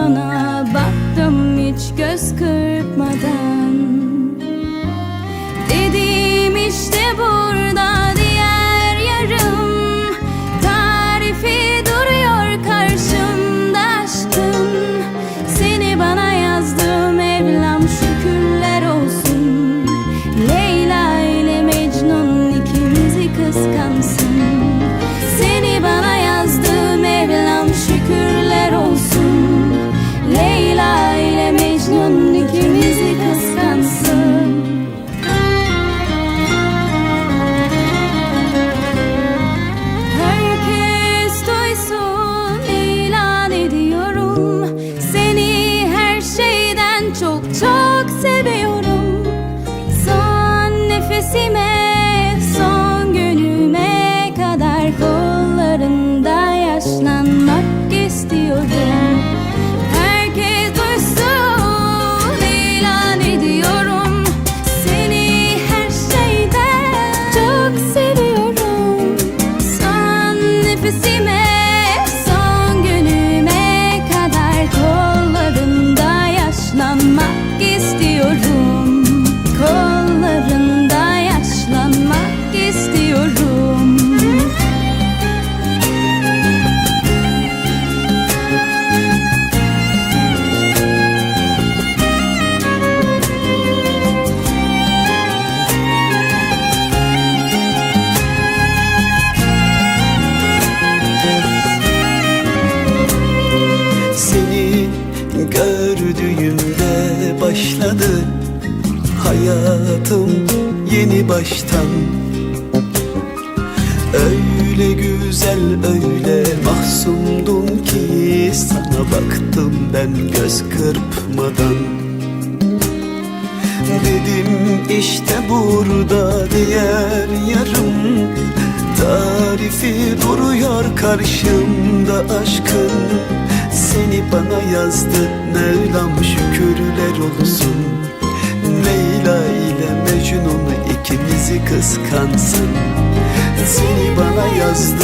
sana baktım hiç göz kırpmadan sesime Seni gördüğümde başladı hayatım yeni baştan. Öyle güzel öyle mahzundum ki sana baktım ben göz kırpmadan. Dedim işte burada diğer yarım Tarifi duruyor karşımda aşkın yazdı Mevlam şükürler olsun. Leyla ile Mecnun ikimizi kıskansın. Seni bana yazdı